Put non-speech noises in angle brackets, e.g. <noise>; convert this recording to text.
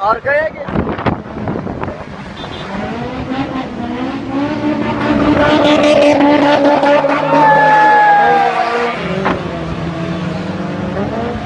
Arkaya geç. <laughs>